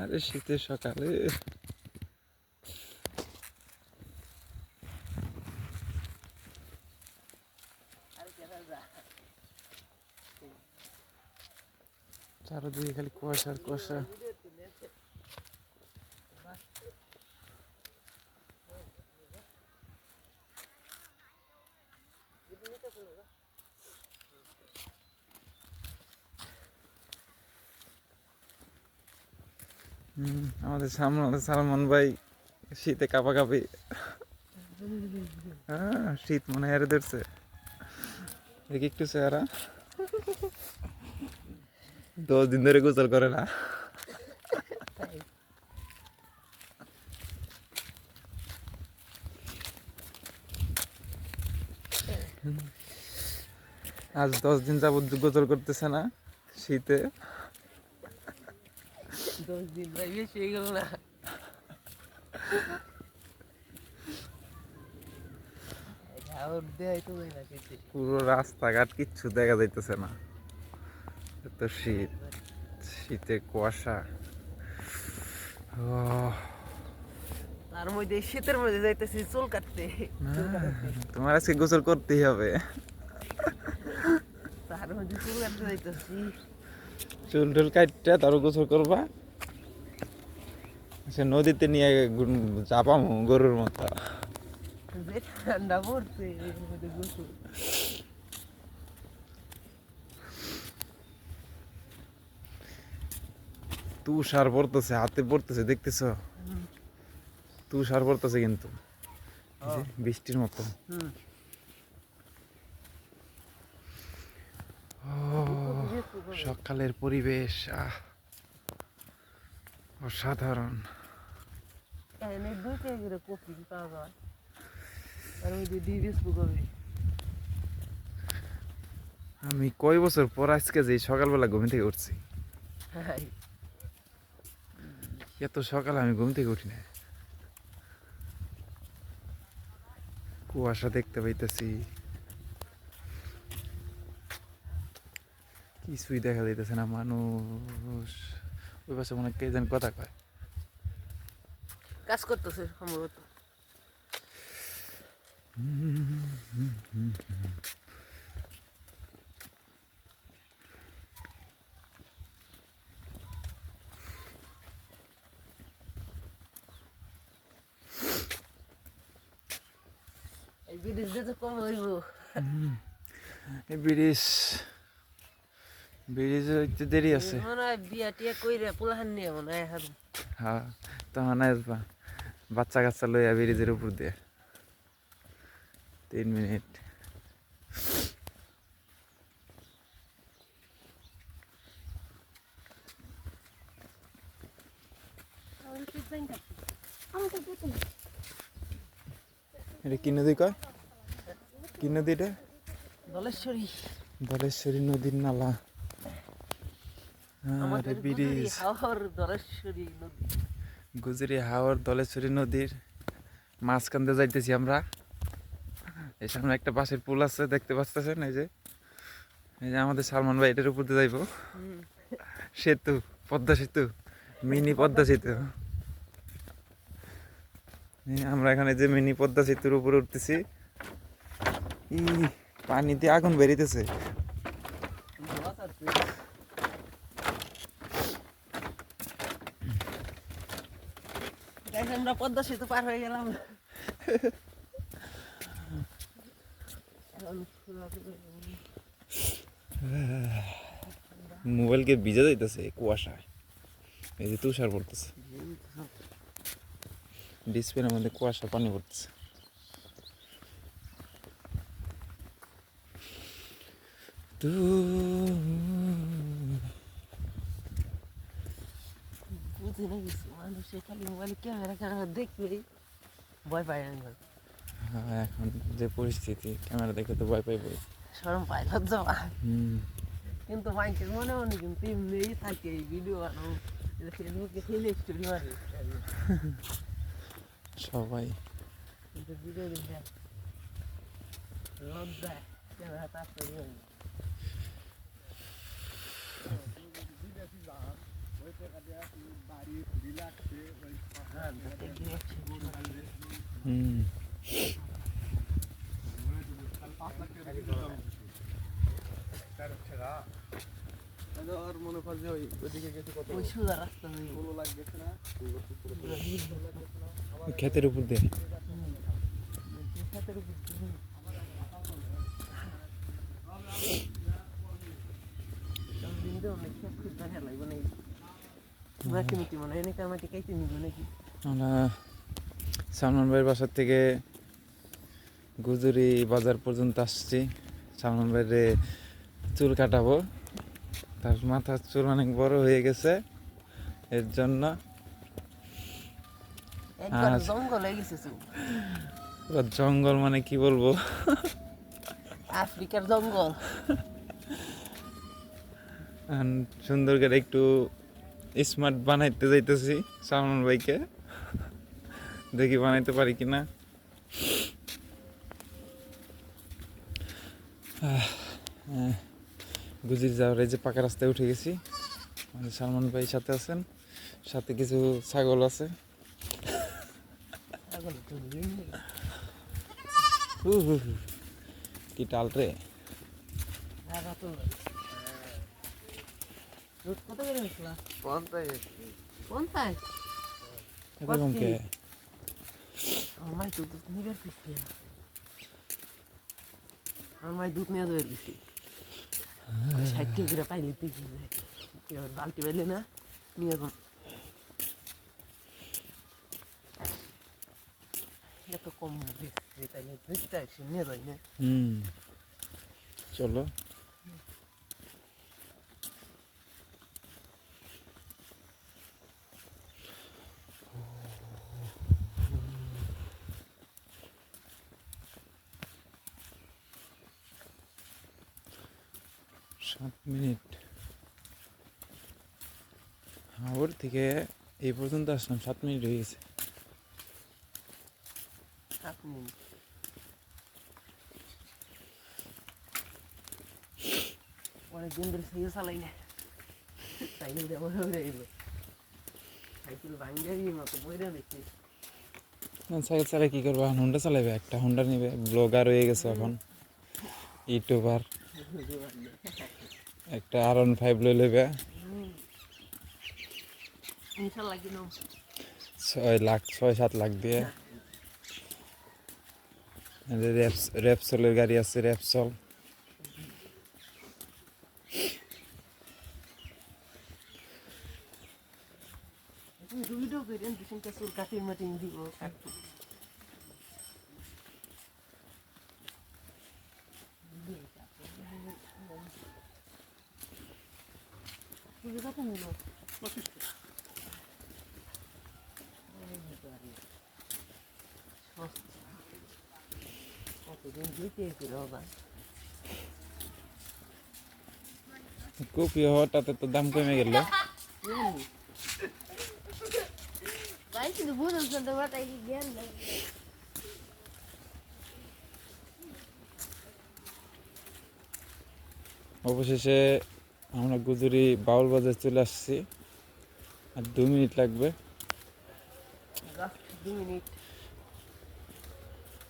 আরে শীতের সকালে। চারদিকে খালি কুয়াশার কুয়াশা। হুম, আমাদের সামনে সালমান ভাই শীতে কাপা কাপি হ্যাঁ শীত মনে হয় ধরছে। দেখি একটু চেহারা। দশ দিন ধরে গোসল করে না। আজ দশ দিন যাবত গোসল করতেছে না শীতে। দশ দিন ভাই বেশি হয়ে গেল না। পুরো রাস্তাঘাট কিচ্ছু দেখা যাইতেছে না। এত শীত শীতে কুয়াশা। তার মধ্যে শীতের মধ্যে যাইতেছি চুল কাটতে। কাটতে। তোমার আজকে গোসল করতেই হবে। তার মধ্যে চুল কাটতে যাইতেছি। চুল টুল কাটটা তারও গোসল করবা। সে নদীতে নিয়ে চাপামো গরুর মতো। ঠান্ডা পড়ছে তুষার পড়তেছে হাতে পড়তেছে দেখতেছো? তুষার পড়তেছে কিন্তু। বৃষ্টির মতো। সকালের পরিবেশ আহ। অসাধারণ। দুই করে পাওয়া যায় দিয়ে ফেসবুক হবে আমি কয় বছর পর আজকে যে সকালবেলা ঘুম থেকে উঠছি? এত সকালে আমি ঘুম থেকে উঠি না। কুয়াশা দেখতে পাইতেছি। কিছুই দেখা যাইতেছে না মানুষ। ওই পাশে মনে কে যেন কথা কয়। কাজ করতেছে সম্ভবত। এই ব্রিজ দিয়ে কম হইব এই ব্রিজ হইতে দেরি আছে। মনে হয় বিয়া টিয়া কইরে পোলাহান নিয়ে মনে হয় আসবা। বাচ্চা কাচ্চা লইয়া ব্রিজের উপর দিয়ে। তিন মিনিট। এটা কি নদী কয়? কি নদী এটা? দলেশ্বরী। দলেশ্বরী নদীর নালা। আমাদের গুজরি ব্রিজ হাওর দলেশ্বরী নদী। গুজরি হাওর দলেশ্বরী নদীর মাঝখান দিয়ে যাইতেছি আমরা। এই সামনে একটা বাঁশের পুল আছে দেখতে পাচ্ছেন? এই যে এই যে আমাদের সালমান ভাই এটার উপর দিয়ে যাইবো। সেতু পদ্মা সেতু মিনি পদ্মা সেতু। আমরা এখানে যে মিনি পদ্মা সেতুর উপরে উঠতেছি। ই পানিতে আগুন বেরিতেছে। আমরা পদ্মা সেতু পার হয়ে গেলাম। মোবাইলকে ভিজে যাইতেছে, কুয়াশায়। এই যে তুষার পড়তেছে। ডিসপ্লের মধ্যে কুয়াশা পানি পড়তেছে। তু- বুঝি না কিছু মানুষে খালি মোবাইলে ক্যামেরা ক্যামেরা দেখলেই ভয় পায় না হ্যাঁ, এখন যে পরিস্থিতি ক্যামেরা দেখে তো ভয় পাইবই সরম পায় লজ্জা পায় কিন্তু মানুষের মনে মনে কিন্তু এমনিই থাকে এই ভিডিও বানাও ফেসবুকে ফেলে স্টোরি মারে সবাই কিন্তু ভিডিও দেখে লজ্জা ক্যামেরা তার ওইদিকে গেছে কত রাস্তা নেই ক্ষেতের উপর দিয়ে ক্ষেতের উপর দিয়ে খুব দেখা লাগবে নাকি মাটি মিটি মনে হয়? এনে মাটি খাইতে নিব নাকি? আমরা সালমান ভাইয়ের বাসার থেকে গুজুরি বাজার পর্যন্ত আসছি। সালমান ভাইয়ের চুল কাটাবো। তার মাথার চুল অনেক বড় হয়ে গেছে। এর জন্য। জঙ্গল মানে কি বলব? আফ্রিকার জঙ্গল। সুন্দর করে একটু স্মার্ট বানাইতে যাইতেছি সালমান ভাইকে। দেখি বানাইতে পারি কিনা। আহ, আহ, গুজির যাওয়ার এই যে পাকা রাস্তায় উঠে গেছি। আমাদের সালমান ভাই সাথে আছেন সাথে কিছু ছাগল আছে। কি টাল রে। তো দুধ কত করে নিছিলা পঞ্চাশ। পঞ্চাশ? এরকম কে? আমার দুধ নিবার পিছিয়ে আমার মাই দুধ নিয়ে যাবে পিছিয়ে ষাট টাকা করে পাইলে পিছিয়ে এবার বালতি পাইলে না নিয়ে যান এত কম দুধটা একশো নিয়ে যায় না। চলো। সাত মিনিট। হাওড় থেকে এই পর্যন্ত আসলাম সাত মিনিট হয়ে গেছে। আপনি অনেক দিন ধরে সাইকেল চালাই না। সাইকেল ব্যবহার হয়ে গেল। সাইকেল ভাঙ্গারি মতো বইরা দেখছি সাইকেল চালাই কি করব? এখন হুন্ডা চালাবে একটা। হুন্ডা নিবে ব্লগার হয়ে গেছে এখন। ইউটিউবার। একটা আর ওয়ান ফাইভ লই লেবে ছয় লাখ ছয় সাত লাখ দিয়ে। র্যাপস র্যাপসলের গাড়ি আছে র্যাপসল। ভিডিও করেন দুশনটা চুল কাটির মাটি দিব কাটবো চুল কাটা নিল কতদিন দিতে ছিল বাবা কপি হওয়াটাতে তো দাম কমে গেল. অবশেষে আমরা গুজুরি বাউল বাজার চলে আসছি। আর দু মিনিট লাগবে।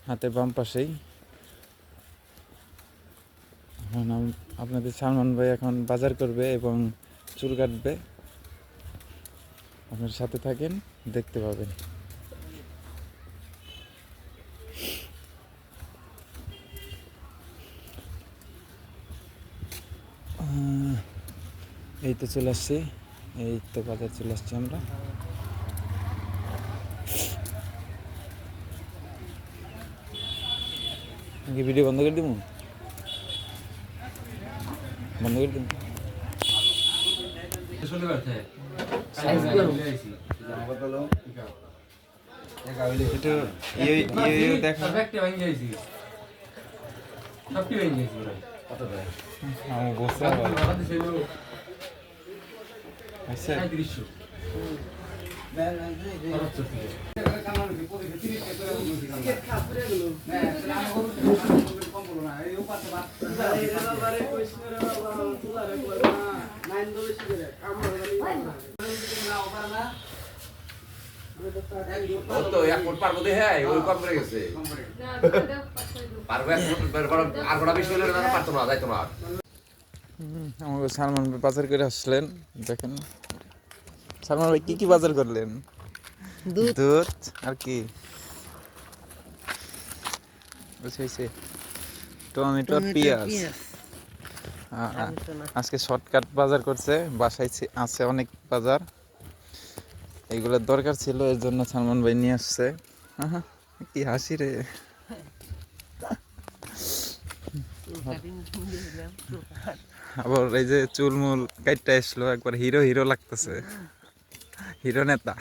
হাতের বাম পাশেই। এখন আপনাদের সালমান ভাই এখন বাজার করবে এবং চুল কাটবে। আপনার সাথে থাকেন দেখতে পাবেন। আহ, এই তো চলে আসছি এই তো বাজার চলে আসছি আমরা। কি ভিডিও বন্ধ করে দিব বন্ধ করে দিব ইয়ে ইয়ে ইয়ে আমি বসে তো এক ফুট পারব হ্যাঁ ওই কম করে গেছে। পারব এক ফুট বরং আর গোটা বেশি হলে না পারতো না যাইতো না। আমাকে সালমান ভাই বাজার করে আসলেন দেখেন। সালমান ভাই কি কি বাজার করলেন? দুধ। আর কি? বুঝেছি টমেটো পেঁয়াজ। আজকে শর্টকাট বাজার করছে বাসায় আছে অনেক বাজার। এইগুলোর দরকার ছিল এর জন্য সালমান ভাই নিয়ে আসছে। কি হাসি রে। আবার এই যে চুলমুল কাইটটা আসলো একবার হিরো হিরো লাগতেছে। হিরো নেতা।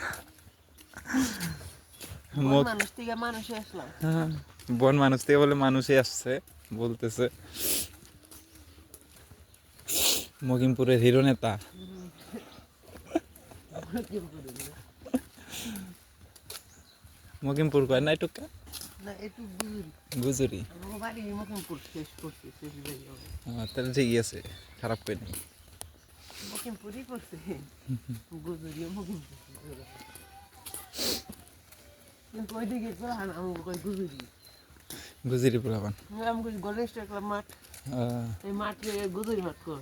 হ্যাঁ, বন মানুষ থেকে বলে মানুষই আসছে বলতেছে। মকিমপুরের হিরো নেতা। মকিমপুর কয় না এটুকা? গুজুরি। তাহলে ঠিকই আছে খারাপ করে নেই। মকিমপুরই করছে গুজরিও মকিমপুর কিন্তু ওইদিকে কোরআন আমি কই গুজরি। গুজুরি পোলাপান। আমি গণেশ মাঠ। এই মাঠে গুজরি মাঠ কর।